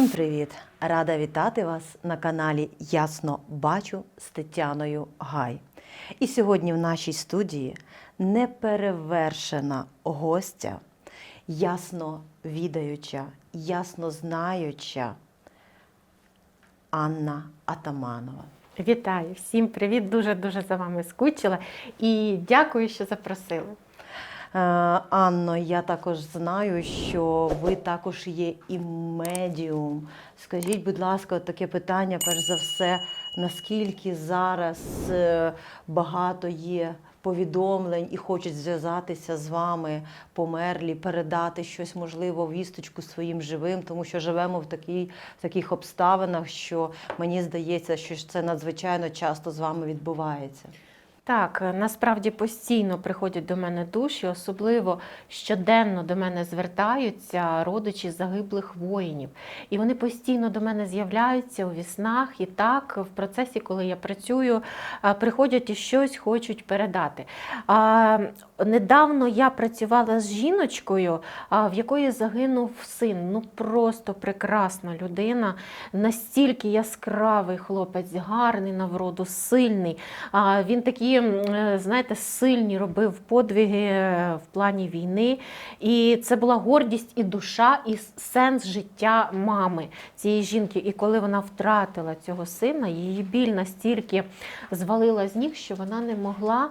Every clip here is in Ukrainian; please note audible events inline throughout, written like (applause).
Всім привіт! Рада вітати вас на каналі Ясно Бачу з Тетяною Гай. І сьогодні в нашій студії неперевершена гостя, ясно відаюча, ясно знаюча Анна Атаманова. Вітаю, всім привіт! Дуже дуже за вами скучила і дякую, що запросили. Е, Анно, я також знаю, що ви також є і медіум. Скажіть, будь ласка, таке питання, перш за все, наскільки зараз е, багато є повідомлень і хочуть зв'язатися з вами померлі, передати щось, можливо, вісточку своїм живим, тому що живемо в, такій, в таких обставинах, що мені здається, що це надзвичайно часто з вами відбувається. Так, насправді постійно приходять до мене душі, особливо щоденно до мене звертаються родичі загиблих воїнів. І вони постійно до мене з'являються у віснах. І так, в процесі, коли я працюю, приходять і щось хочуть передати. Недавно я працювала з жіночкою, в якої загинув син. Ну просто прекрасна людина, настільки яскравий хлопець, гарний на вроду, сильний. Він такі, е, знаєте, сильні робив подвиги е, в плані війни. І це була гордість і душа, і сенс життя мами цієї жінки. І коли вона втратила цього сина, її біль настільки звалила з ніг, що вона не могла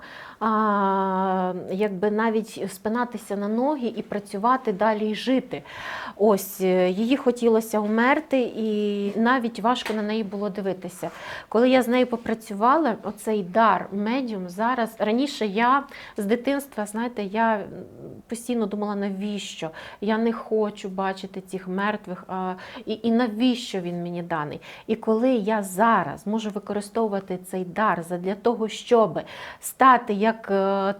якби навіть спинатися на ноги і працювати далі і жити. Ось е, її хотілося умерти, і навіть важко на неї було дивитися. Коли я з нею попрацювала, оцей дар медіум зараз раніше я з дитинства, знаєте, я постійно думала, навіщо? Я не хочу бачити цих мертвих, а, і, і навіщо він мені даний? І коли я зараз можу використовувати цей дар для того, щоб стати як е,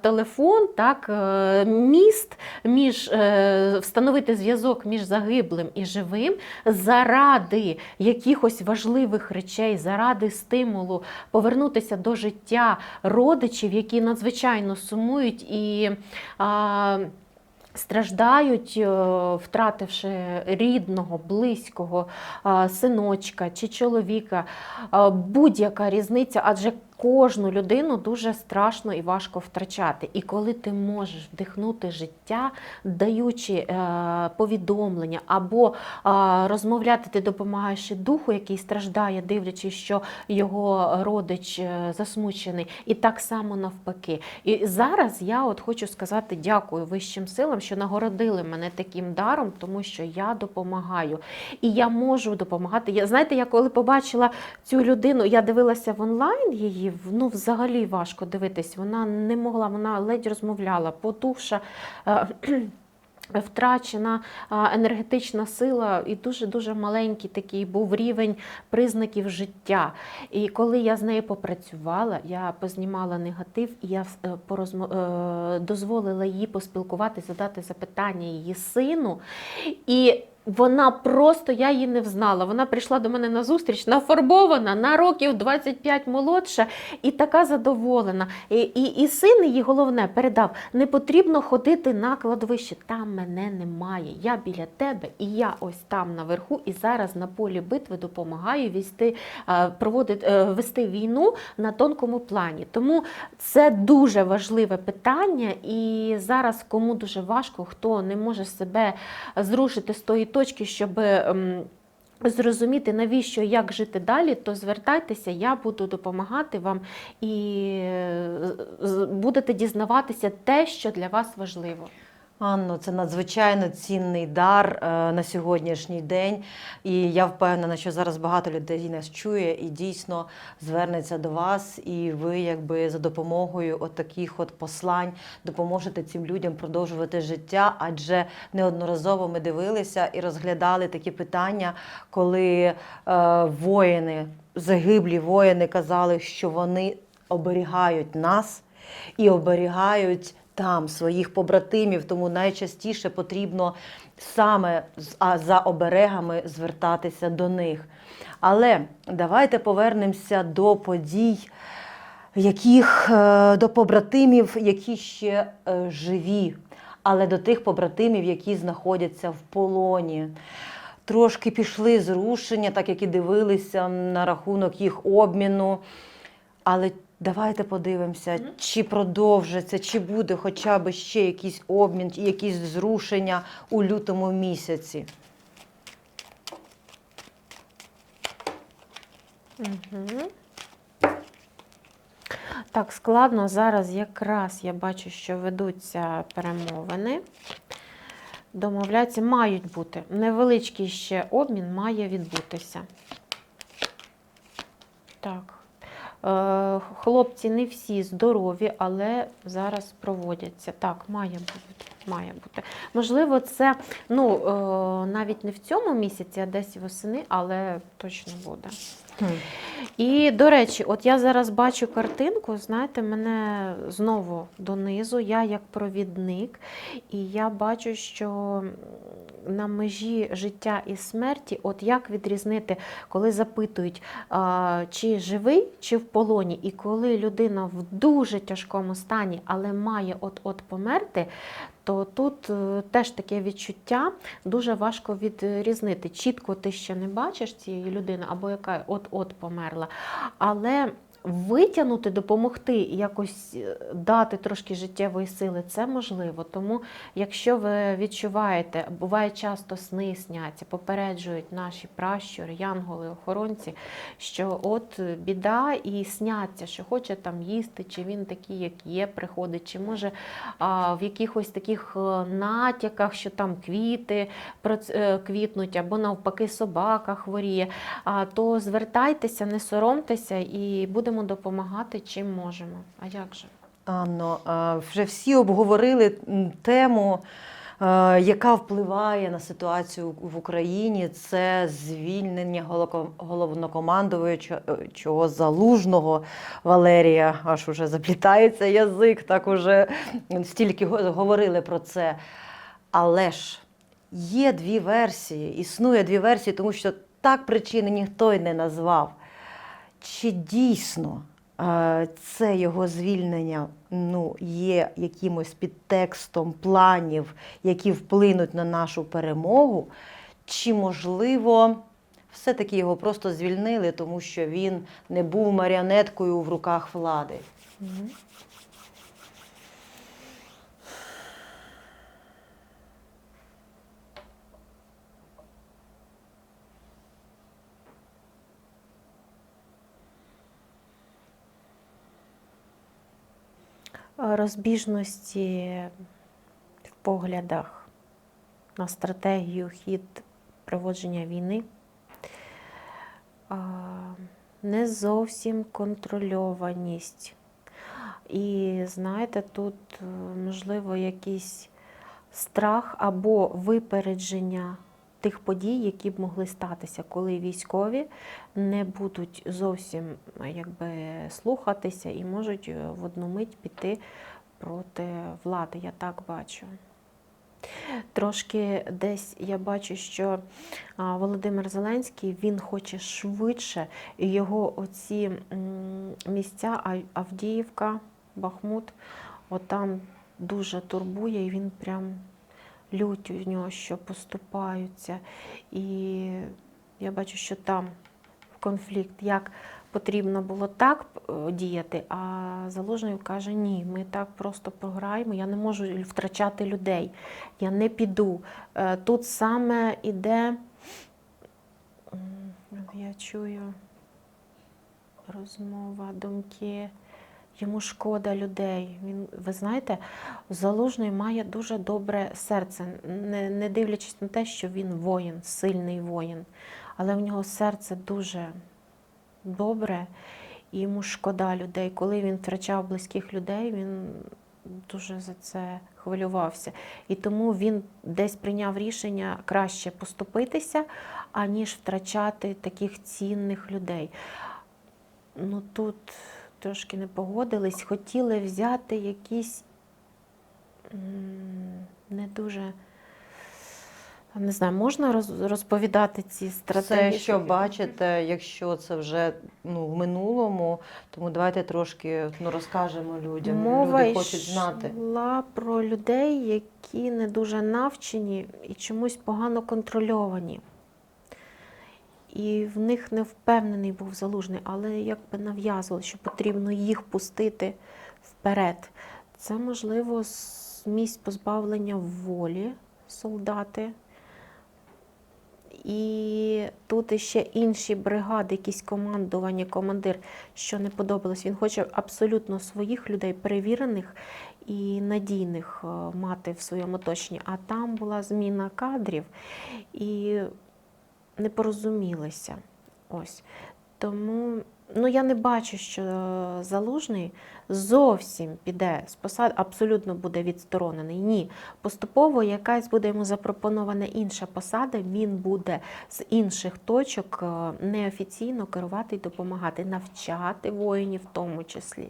телефон, так, е, міст між е, встановити зв'язок між загиблим і живим заради якихось важливих речей, заради стимулу повернутися до життя родичів, які надзвичайно сумують і. А, Страждають, е, втративши рідного, близького синочка чи чоловіка, будь-яка різниця, адже кожну людину дуже страшно і важко втрачати. І коли ти можеш вдихнути життя, даючи е, повідомлення або е, розмовляти, ти допомагаєш духу, який страждає, дивлячись, що його родич е, засмучений, і так само навпаки. І зараз я от хочу сказати дякую вищим силам, що нагородили мене таким даром, тому що я допомагаю. І я можу допомагати. Я знаєте, я коли побачила цю людину, я дивилася в онлайн її. Ну, взагалі важко дивитись. Вона не могла, вона ледь розмовляла, потухша. е, (clears throat) Втрачена енергетична сила і дуже дуже маленький такий був рівень признаків життя. І коли я з нею попрацювала, я познімала негатив, і я е, порозмо... е, дозволила їй поспілкуватися, задати запитання її сину. І вона просто, я її не взнала. Вона прийшла до мене на зустріч, нафарбована, на років 25 молодша і така задоволена. І, і, і син її головне передав: не потрібно ходити на кладовище. Там мене немає. Я біля тебе, і я ось там наверху, і зараз на полі битви допомагаю вести, е, проводити, е, вести війну на тонкому плані. Тому це дуже важливе питання. І зараз кому дуже важко, хто не може себе зрушити з тої точки, щоб. ем, Зрозуміти, навіщо як жити далі, то звертайтеся, я буду допомагати вам і е, будете дізнаватися те, що для вас важливо. Анно, це надзвичайно цінний дар е, на сьогоднішній день. І я впевнена, що зараз багато людей нас чує і дійсно звернеться до вас. І ви, якби за допомогою от таких от послань, допоможете цим людям продовжувати життя. Адже неодноразово ми дивилися і розглядали такі питання, коли е, воїни, загиблі воїни казали, що вони оберігають нас і оберігають там своїх побратимів, тому найчастіше потрібно саме за оберегами звертатися до них. Але давайте повернемося до подій, яких е, до побратимів, які ще е, живі, але до тих побратимів, які знаходяться в полоні. трошки пішли зрушення, так як і дивилися на рахунок їх обміну. Але давайте подивимося, чи продовжиться, чи буде хоча б ще якийсь обмін, якісь зрушення у лютому місяці. Угу. Так, складно. Зараз якраз я бачу, що ведуться перемовини. Домовляться, мають бути. Невеличкий ще обмін має відбутися. Так. Е, Хлопці не всі здорові, але зараз проводяться. Так, має бути. Має бути. Можливо, це ну, е, навіть не в цьому місяці, а десь восени, але точно буде. І, до речі, от я зараз бачу картинку, знаєте, мене знову донизу, я як провідник, і я бачу, що на межі життя і смерті, от як відрізнити, коли запитують, чи живий, чи в полоні, і коли людина в дуже тяжкому стані, але має от-от померти, то тут е, теж таке відчуття дуже важко відрізнити. Чітко ти ще не бачиш цієї людини, або яка от-от померла. Але витягнути, допомогти, якось е, дати трошки життєвої сили, це можливо. Тому, якщо ви відчуваєте, буває часто сни сняться, попереджують наші пращури, янголи, охоронці, що от біда і сняться, що хоче там їсти, чи він такий, як є, приходить, чи може а, в якихось таких е, натяках, що там квіти е, квітнуть, або навпаки собака хворіє, а, то звертайтеся, не соромтеся і будемо допомагати чим можемо. А як же? Анно, е, вже всі обговорили тему, е, яка впливає на ситуацію в Україні. Це звільнення головнокомандуючого залужного Валерія. Аж уже заплітається язик, так уже стільки говорили про це. Але ж є дві версії, існує дві версії, тому що так причини ніхто й не назвав. Чи дійсно е, це його звільнення ну, є якимось підтекстом планів, які вплинуть на нашу перемогу? Чи, можливо, все-таки його просто звільнили, тому що він не був маріонеткою в руках влади? Розбіжності в поглядах на стратегію, хід проводження війни. Не зовсім контрольованість. І знаєте, тут е, можливо якийсь страх або випередження тих подій, які б могли статися, коли військові не будуть зовсім якби, слухатися і можуть е, в одну мить піти проти влади. Я так бачу. Трошки десь я бачу, що Володимир Зеленський він хоче швидше, його оці місця Авдіївка, Бахмут, отам дуже турбує, і він прям лють у нього, що поступаються. І я бачу, що там конфлікт, як потрібно було так е, діяти, а Залужний каже, ні, ми так просто програємо, я не можу втрачати людей, я не піду. Е, Тут саме іде, я чую розмова, думки. Йому шкода людей. Він, ви знаєте, Залужний має дуже добре серце, не, не дивлячись на те, що він воїн, сильний воїн. Але в нього серце дуже добре, і йому шкода людей. Коли він втрачав близьких людей, він дуже за це хвилювався. І тому він десь прийняв рішення краще поступитися, аніж втрачати таких цінних людей. Ну тут трошки не погодились, хотіли взяти якісь не дуже. Не знаю, можна розповідати ці стратегії? Все, що бачите, якщо це вже ну, в минулому, тому давайте трошки ну, розкажемо людям. Мова Люди хочуть знати. йшла про людей, які не дуже навчені і чомусь погано контрольовані. І в них не впевнений був залужний, але якби нав'язували, що потрібно їх пустити вперед. Це можливо місць позбавлення волі солдати. І тут іще інші бригади, якісь командування, командир, що не подобалось. Він хоче абсолютно своїх людей, перевірених і надійних е, мати в своєму оточенні. А там була зміна кадрів і не порозумілися. Ось. Тому ну, я не бачу, що е, залужний зовсім піде з посад, абсолютно буде відсторонений. Ні. Поступово якась буде йому запропонована інша посада, він буде з інших точок е, неофіційно керувати і допомагати, навчати воїнів в тому числі.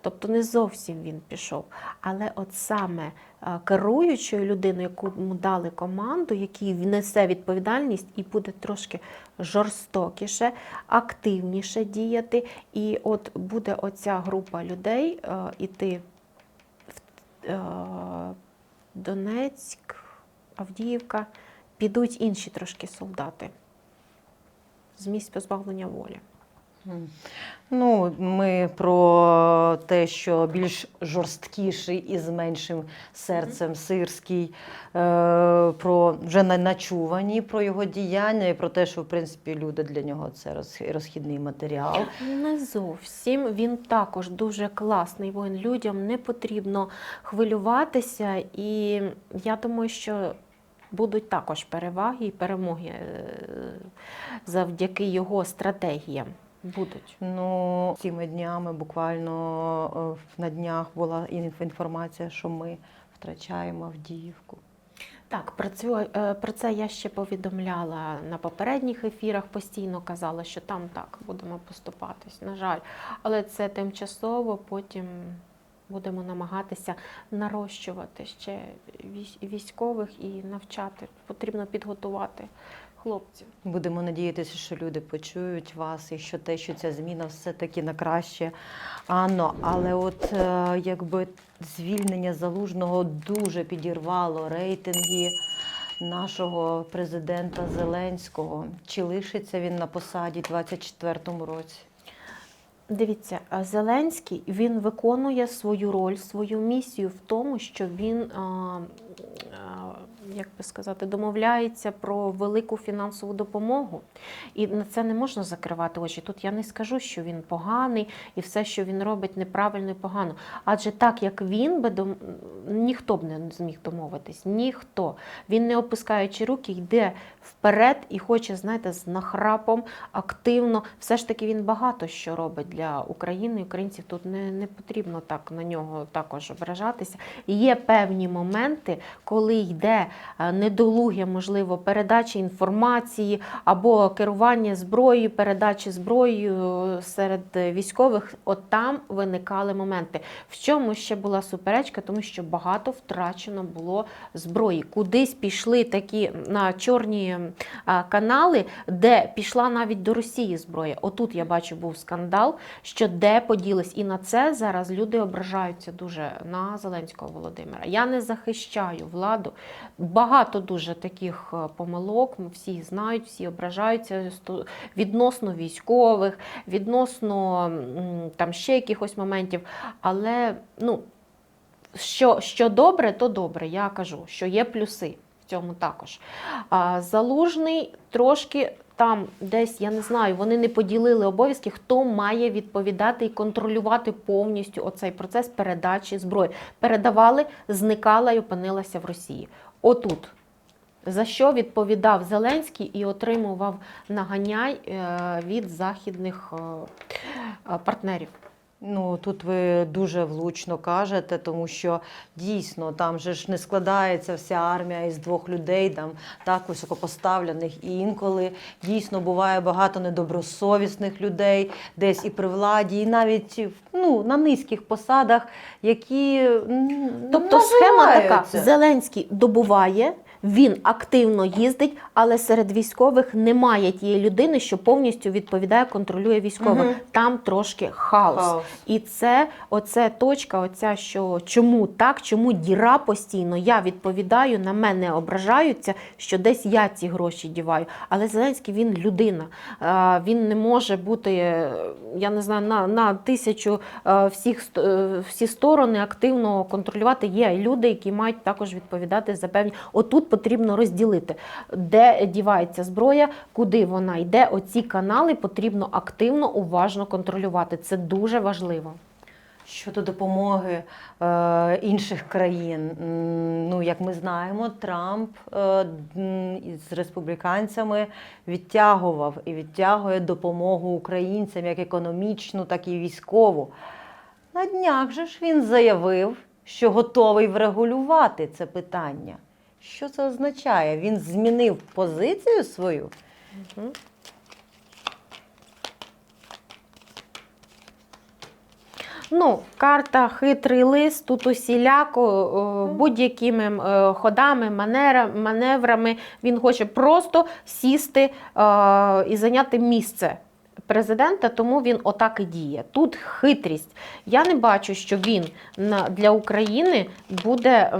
Тобто не зовсім він пішов. Але от саме е, керуючою людиною, яку йому дали команду, який несе відповідальність і буде трошки жорстокіше, активніше діяти. І от буде оця група людей е, іти в е, Донецьк, Авдіївка, підуть інші трошки солдати з місць позбавлення волі. Ну, ми про те, що більш жорсткіший і з меншим серцем сирський, е, про вже на- начувані про його діяння і про те, що в принципі люди для нього це розхідний матеріал. Не зовсім. Він також дуже класний воїн. Людям не потрібно хвилюватися, і я думаю, що будуть також переваги і перемоги е, завдяки його стратегіям. Будуть. Ну, цими днями буквально е, на днях була інф- інформація, що ми втрачаємо Авдіївку. Так, про цю, е, про це я ще повідомляла на попередніх ефірах, постійно казала, що там так будемо поступатись. На жаль, але це тимчасово, потім будемо намагатися нарощувати ще військ- військових і навчати. Потрібно підготувати хлопців. Будемо надіятися, що люди почують вас і що те, що ця зміна все-таки на краще. Анно, але от е, якби звільнення залужного дуже підірвало рейтинги нашого президента Зеленського. Чи лишиться він на посаді у 2024 році? Дивіться, а Зеленський він виконує свою роль, свою місію в тому, що він, як би сказати, домовляється про велику фінансову допомогу. І на це не можна закривати очі. Тут я не скажу, що він поганий і все, що він робить, неправильно і погано. Адже так як він би дом... ніхто б не зміг домовитись, ніхто. Він не опускаючи руки, йде вперед і хоче, знаєте, з нахрапом активно. Все ж таки він багато що робить для України. Українців тут не, не потрібно так на нього також ображатися. Є певні моменти, коли йде е, недолугя, можливо, передача інформації або керування зброєю, передачі зброєю серед військових. От там виникали моменти. В чому ще була суперечка, тому що багато втрачено було зброї. Кудись пішли такі на чорні канали, де пішла навіть до Росії зброя. Отут я бачу був скандал, що де поділись. І на це зараз люди ображаються дуже на Зеленського Володимира. Я не захищаю владу. Багато дуже таких е, помилок. Всі знають, всі ображаються відносно військових, відносно там ще якихось моментів. Але ну, що, що добре, то добре. Я кажу, що є плюси цьому також. Залужний трошки. Там десь, я не знаю, вони не поділили обов'язки, хто має відповідати і контролювати повністю оцей процес передачі зброї. Передавали, зникала і опинилася в Росії. Отут. За що відповідав Зеленський і отримував наганяй е, від західних е, партнерів. Ну тут ви дуже влучно кажете, тому що дійсно там же ж не складається вся армія із двох людей, там так високопоставлених. І інколи дійсно буває багато недобросовісних людей, десь і при владі, і навіть ну, на низьких посадах, які Тобто схема така. Зеленський добуває, Він активно їздить, але серед військових немає тієї людини, що повністю відповідає, контролює військових. Мгм. Там трошки хаос. Хаос. І це оце точка, оця, що чому так, чому діра постійно, я відповідаю, на мене ображаються, що десь я ці гроші діваю. Але Зеленський він людина. Він не може бути, е, я не знаю, на, на тисячу е, всіх е, всі сторони активно контролювати. Є люди, які мають також відповідати за певні. Отут потрібно розділити, де дівається зброя, куди вона йде. Оці канали потрібно активно, уважно контролювати. Це дуже важливо. Щодо допомоги е, інших країн, ну як ми знаємо, Трамп е, із республіканцями відтягував і відтягує допомогу українцям як економічну, так і військову. На днях же ж він заявив, що готовий врегулювати це питання. Що це означає? Він змінив позицію свою? Ну, карта хитрий лист, тут усіляко будь-якими е, ходами, маневрами він хоче просто сісти е, і зайняти місце президента, тому він отак і діє. Тут хитрість. Я не бачу, що він для України буде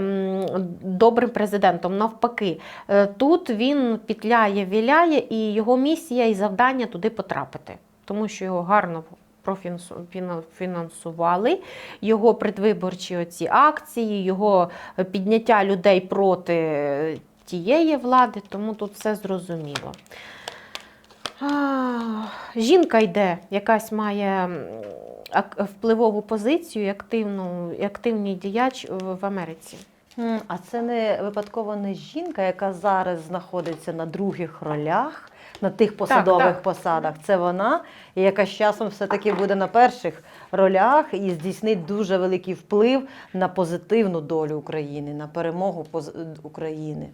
добрим президентом. Навпаки, Е, тут він петляє, віляє, і його місія і завдання туди потрапити, тому що його гарно профінансували, його предвиборчі оці акції, його підняття людей проти тієї влади, тому тут все зрозуміло. Жінка йде, якась має впливову позицію, активну, активний діяч в Америці. А це не випадково не жінка, яка зараз знаходиться на других ролях, на тих посадових так. посадах. Це вона, яка з часом все-таки буде на перших ролях і здійснить дуже великий вплив на позитивну долю України, на перемогу України.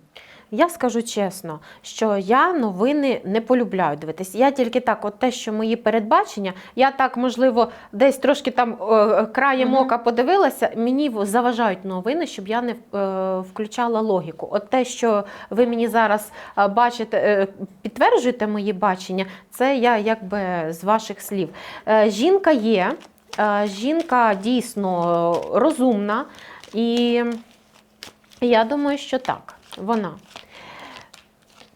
Я скажу чесно, що я новини не полюбляю дивитись. Я тільки так, от те, що мої передбачення, я так, можливо, десь трошки там е, краєм Мгм. ока подивилася, мені заважають новини, щоб я не е, включала логіку. От те, що ви мені зараз е, бачите, е, підтверджуєте мої бачення, це я якби з ваших слів. Е, Жінка є, е, жінка дійсно розумна, і я думаю, що так, вона.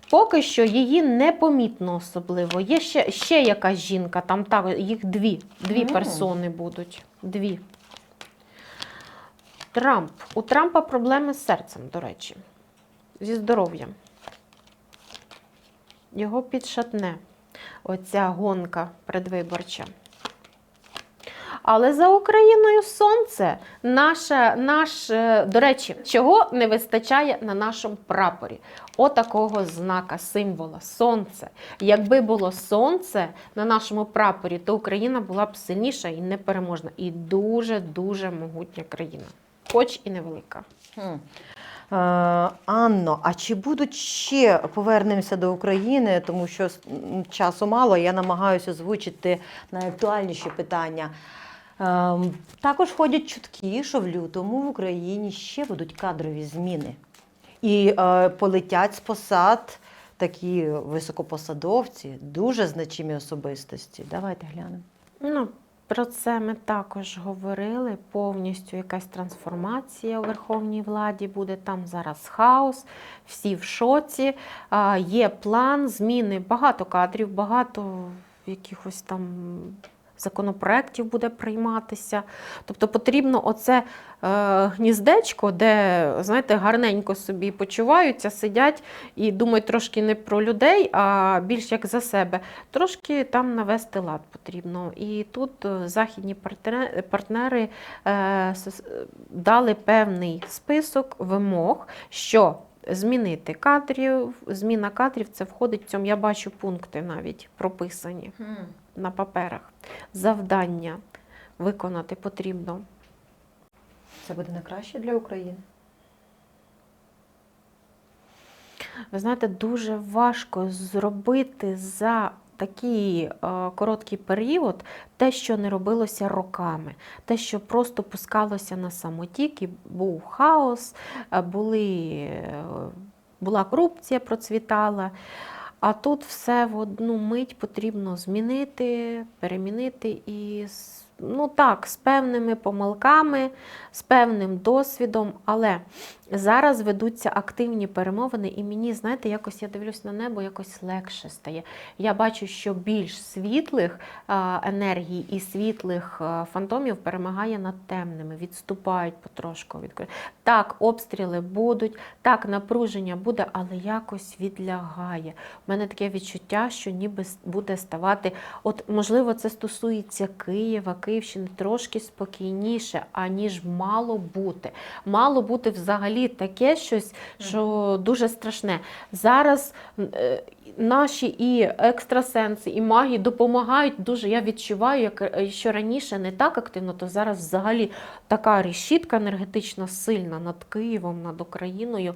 Поки що її непомітно особливо. Є ще, ще якась жінка, там так, їх дві. Дві Мгм. персони будуть. Дві. Трамп. У Трампа проблеми з серцем, до речі, зі здоров'ям. Його підшатне. Оця гонка предвиборча. Але за Україною сонце. Наше, наш, е, до речі, чого не вистачає на нашому прапорі? Отакого знака, символа сонце. Якби було сонце на нашому прапорі, то Україна була б сильніша і непереможна. І дуже-дуже могутня країна, хоч і невелика. Е, Анно, а чи будуть ще повернемося до України, тому що часу мало, я намагаюся озвучити найактуальніші питання. Ем, Також ходять чутки, що в лютому в Україні ще будуть кадрові зміни. І е, полетять з посад такі високопосадовці, дуже значимі особистості. Давайте глянемо. Ну, про це ми також говорили. Повністю якась трансформація у верховній владі буде. Там зараз хаос, всі в шоці. Є план зміни, багато кадрів, багато якихось там. Законопроєктів буде прийматися. Тобто потрібно оце е, гніздечко, де, знаєте, гарненько собі почуваються, сидять і думають трошки не про людей, а більш як за себе. Трошки там навести лад потрібно. І тут е, західні партнери, е, дали певний список вимог, що змінити кадрів, зміна кадрів це входить в цьому. Я бачу пункти навіть прописані на паперах. Завдання виконати потрібно. Це буде не краще для України. Ви знаєте, дуже важко зробити за такий е, короткий період те, що не робилося роками, те, що просто пускалося на самотік, і був хаос, е, були е, була корупція, процвітала. А тут все в одну мить потрібно змінити, перемінити і ну так, з певними помилками, з певним досвідом, але зараз ведуться активні перемовини, і мені, знаєте, якось я дивлюсь на небо, якось легше стає. Я бачу, що більш світлих енергій і світлих фантомів перемагає над темними, відступають потрошку. від Так, обстріли будуть, так, напруження буде, але якось відлягає. У мене таке відчуття, що ніби буде ставати, от можливо, це стосується Києва, Київщини трошки спокійніше, аніж мало бути. Мало бути взагалі таке щось, що дуже страшне. Зараз е, наші і екстрасенси, і маги допомагають дуже. Я відчуваю, як е, що раніше не так активно, то зараз взагалі така решітка енергетична сильна над Києвом, над Україною.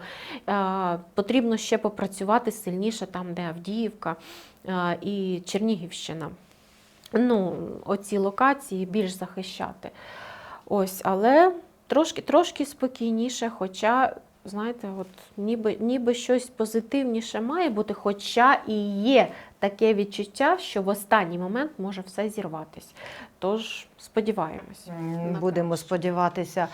Е, Потрібно ще попрацювати сильніше там, де Авдіївка і Чернігівщина. Ну, оці локації більш захищати. Ось, але трошки, трошки спокійніше, хоча, знаєте, от ніби, ніби щось позитивніше має бути, хоча і є таке відчуття, що в останній момент може все зірватися. Тож сподіваємось. Будемо сподіватися.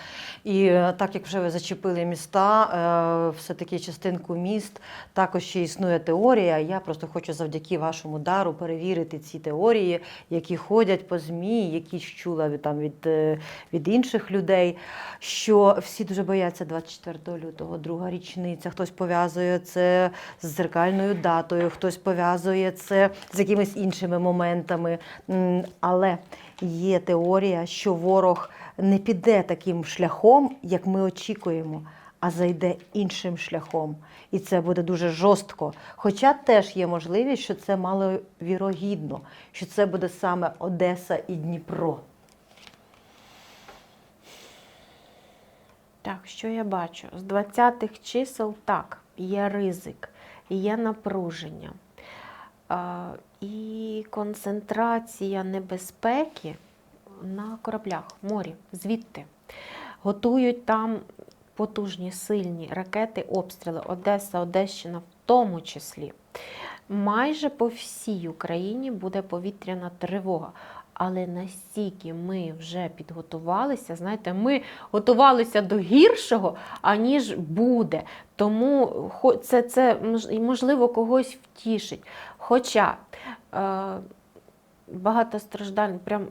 І е, так як вже ви зачепили міста, е, все-таки частинку міст, також ще існує теорія. Я просто хочу завдяки вашому дару перевірити ці теорії, які ходять по ЗМІ, які чула від, там, від, е, від інших людей, що всі дуже бояться 24 лютого, друга річниця. Хтось пов'язує це з зеркальною датою, хтось пов'язує це з якимись іншими моментами. Але є теорія, що ворог не піде таким шляхом, як ми очікуємо, а зайде іншим шляхом. І це буде дуже жорстко. Хоча теж є можливість, що це маловірогідно, що це буде саме Одеса і Дніпро. Так, що я бачу? З 20-х чисел так, є ризик, є напруження. І концентрація небезпеки на кораблях, морі, звідти. Готують там потужні, сильні ракети, обстріли, Одеса, Одещина в тому числі. Майже по всій Україні буде повітряна тривога. Але настільки ми вже підготувалися, знаєте, ми готувалися до гіршого, аніж буде. Тому це, це можливо когось втішить. Хоча е, багато страждань, прям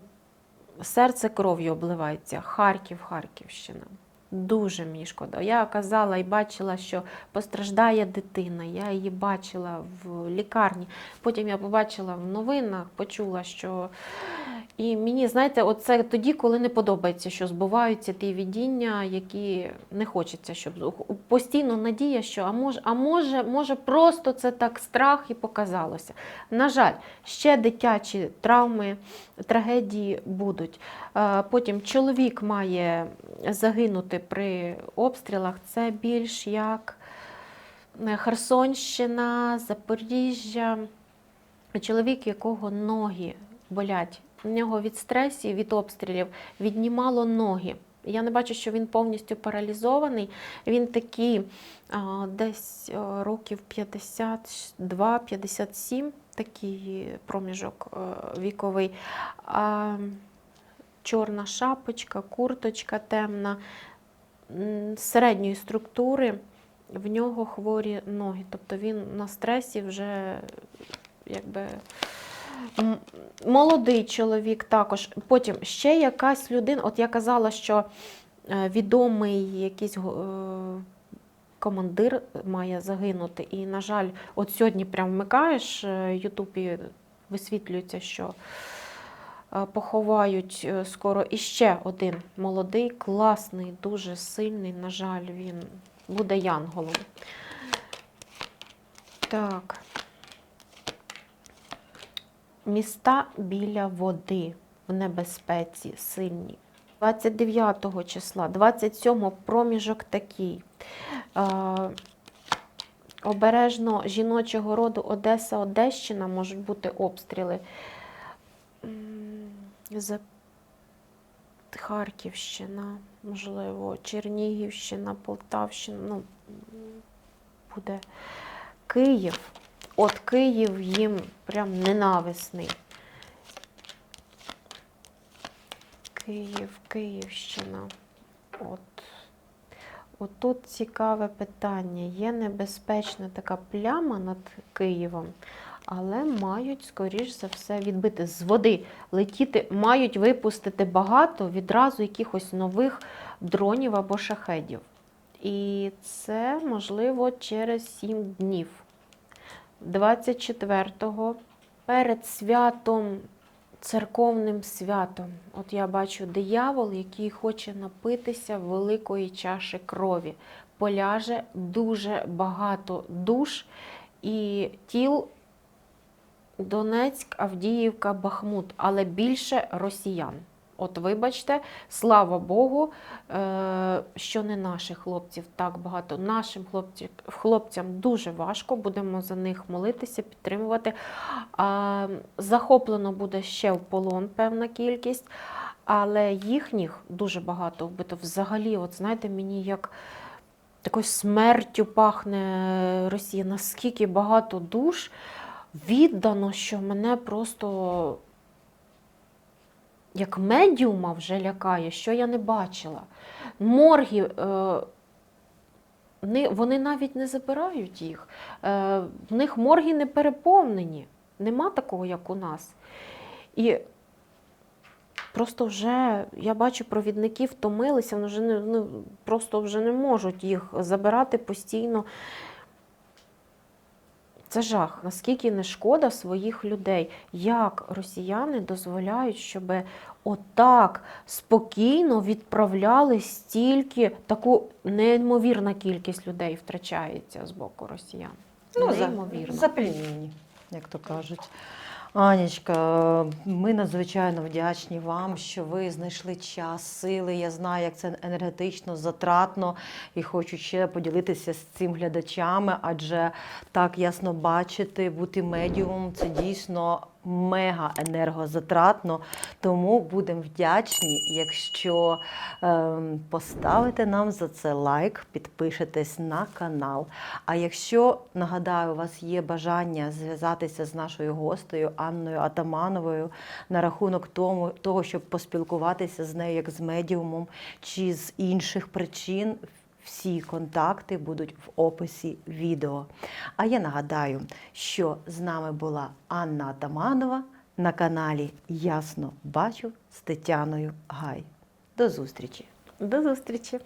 серце кров'ю обливається. Харків, Харківщина. Дуже мені шкода. Я казала і бачила, що постраждає дитина. Я її бачила в лікарні. Потім я побачила в новинах, почула, що. І мені, знаєте, оце тоді, коли не подобається, що збуваються ті видіння, які не хочеться, щоб постійно надія, що а може, а може, може, просто це так страх і показалося. На жаль, ще дитячі травми, трагедії будуть. Е, Потім чоловік має загинути при обстрілах. Це більш як е, Херсонщина, Запоріжжя. Чоловік, якого ноги болять. У нього від стресів, від обстрілів віднімало ноги. Я не бачу, що він повністю паралізований. Він такий десь років 52-57, такий проміжок віковий. Чорна шапочка, курточка темна, середньої структури. В нього хворі ноги. Тобто він на стресі вже якби. Молодий чоловік також. Потім ще якась людина. От я казала, що е, відомий якийсь е, командир має загинути. І, на жаль, от сьогодні прям вмикаєш е, Ютуб і висвітлюється, що поховають скоро іще один молодий, класний, дуже сильний. На жаль, він буде янголом. Так. Міста біля води в небезпеці сильні. 29 числа, 27 проміжок такий. Е, обережно жіночого роду Одеса, Одещина можуть бути обстріли. За Харківщина, можливо, Чернігівщина, Полтавщина. Ну, буде Київ. От Київ їм прям ненависний. Київ, Київщина. От. От тут цікаве питання. Є небезпечна така пляма над Києвом, але мають, скоріш за все, відбити з води, летіти, мають випустити багато відразу якихось нових дронів або шахедів. І це можливо через 7 днів. 24-го перед святом, церковним святом. От я бачу диявол, який хоче напитися великої чаші крові. Поляже дуже багато душ і тіл Донецьк, Авдіївка, Бахмут, але більше росіян. От вибачте, слава Богу, е, що не наших хлопців так багато. Нашим хлопцям, хлопцям дуже важко, будемо за них молитися, підтримувати. Захоплено буде ще в полон певна кількість, але їхніх дуже багато вбито. Взагалі, от знаєте, мені як такою смертю пахне Росія, наскільки багато душ віддано, що мене просто як медіума вже лякає, що я не бачила. Морги, е, вони навіть не забирають їх. Е, в них морги не переповнені. Нема такого, як у нас. І просто вже я бачу, провідники втомилися, вони вже не, ну, просто вже не можуть їх забирати постійно. Це жах. Наскільки не шкода своїх людей, як росіяни дозволяють, щоб отак спокійно відправляли стільки, таку неймовірна кількість людей втрачається з боку росіян. Ну, за, за запельмені, як то кажуть. Анічка, ми надзвичайно вдячні вам, що ви знайшли час, сили. Я знаю, як це енергетично затратно, і хочу ще поділитися з цим глядачами, адже так ясно бачити, бути медіумом це дійсно мега енергозатратно. Тому будемо вдячні, якщо ем, поставите нам за це лайк, підпишетесь на канал. А якщо нагадаю, у вас є бажання зв'язатися з нашою гостею Анною Атамановою на рахунок тому, того, щоб поспілкуватися з нею як з медіумом чи з інших причин. Всі контакти будуть в описі відео. А я нагадаю, що з нами була Анна Атаманова на каналі Ясно Бачу з Тетяною Гай. До зустрічі! До зустрічі!